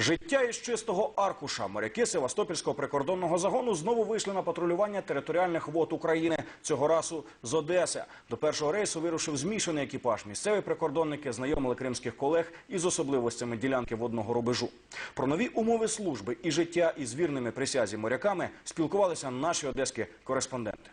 Життя із чистого аркуша. Моряки Севастопільського прикордонного загону знову вийшли на патрулювання територіальних вод України. Цього разу з Одеси. До першого рейсу вирушив змішаний екіпаж. Місцеві прикордонники знайомили кримських колег із особливостями ділянки водного рубежу. Про нові умови служби і життя із вірними присязі моряками спілкувалися наші одеські кореспонденти.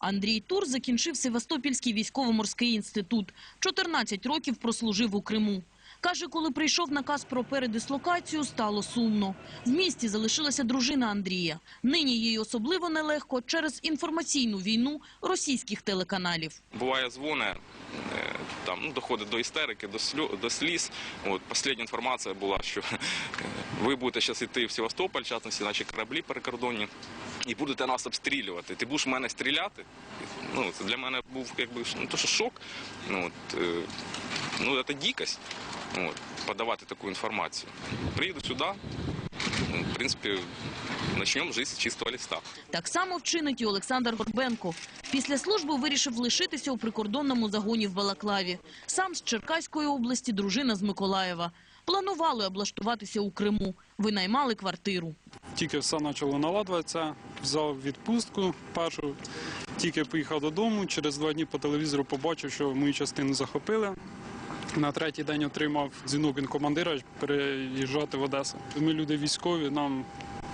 Андрій Тур закінчив Севастопільський військово-морський інститут. 14 років прослужив у Криму. Каже, коли прийшов наказ про передислокацію, стало сумно. В місті залишилася дружина Андрія. Нині їй особливо нелегко через інформаційну війну російських телеканалів. Буває дзвони, е, там ну, доходить до істерики, до слю, до сліз. От остання інформація була, що е, ви будете зараз йти в Севастополь, частності наші кораблі перекордонні, і будете нас обстрілювати. Ти будеш в мене стріляти. Ну це для мене був якби ну, то, що шок. Ну от е, ну це дикость. От, подавати таку інформацію. Приїду сюди, ну, в принципі, почнемо жити з чистого листа. Так само вчинить і Олександр Горбенко. Після служби вирішив лишитися у прикордонному загоні в Балаклаві. Сам з Черкаської області, дружина з Миколаєва. Планували облаштуватися у Криму. Винаймали квартиру. Тільки все почало наладуватися, взяв відпустку першу, тільки поїхав додому. Через два дні по телевізору побачив, що мою частину захопили. На третій день отримав дзвінок від командира переїжджати в Одесу. Ми люди військові, нам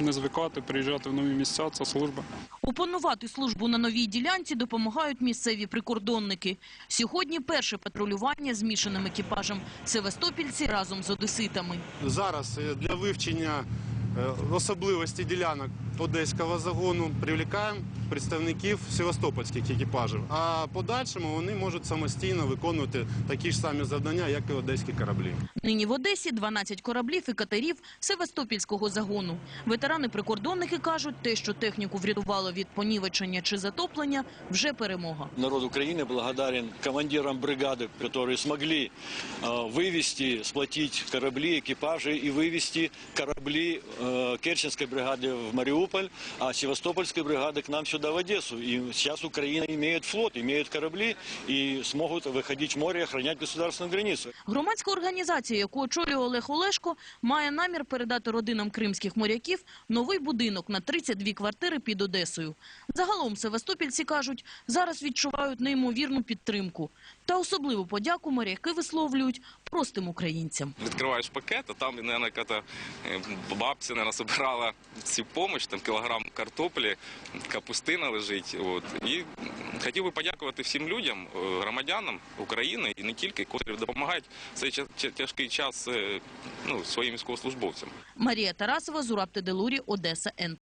не звикати, приїжджати в нові місця, це служба. Опанувати службу на новій ділянці допомагають місцеві прикордонники. Сьогодні перше патрулювання змішаним екіпажем. Севастопільці разом з одеситами. Зараз е, для вивчення е, особливості ділянок одеського загону привлікаємо представників севастопольських екіпажів. А подальшому вони можуть самостійно виконувати такі ж самі завдання, як і одеські кораблі. Нині в Одесі 12 кораблів і катерів Севастопільського загону. Ветерани-прикордонники кажуть, те, що техніку врятувало від понівечення чи затоплення, вже перемога. Народ Украины благодарен командирам бригады, которые смогли э, вывести, сплотить корабли, экипажи и вывести корабли э, Керченской бригады в Мариуполь, а Севастопольской бригады к нам сюда в Одессу. И сейчас Украина имеет флот, имеет корабли и смогут выходить в море и охранять государственную границу. Громадська організація, яку очолює Олег Олешко, має намір передати родинам кримських моряків новий будинок на 32 квартири під Одесою. Загалом севастопільці кажуть, зараз відчувають неймовірну підтримку. Та особливу подяку моряки висловлюють простим українцям. Відкриваєш пакет, а там, наверное, яка-то е, бабця, наверное, собирала цю допомогу, там кілограм картоплі, капустина лежить. От. І хотів би подякувати всім людям, е, громадянам України і не тільки, котрі допомагають в цей тя- тя- тяжкий час е, ну, своїм військовослужбовцям. Марія Тарасова, Зураб Теделурі, Одеса, Н.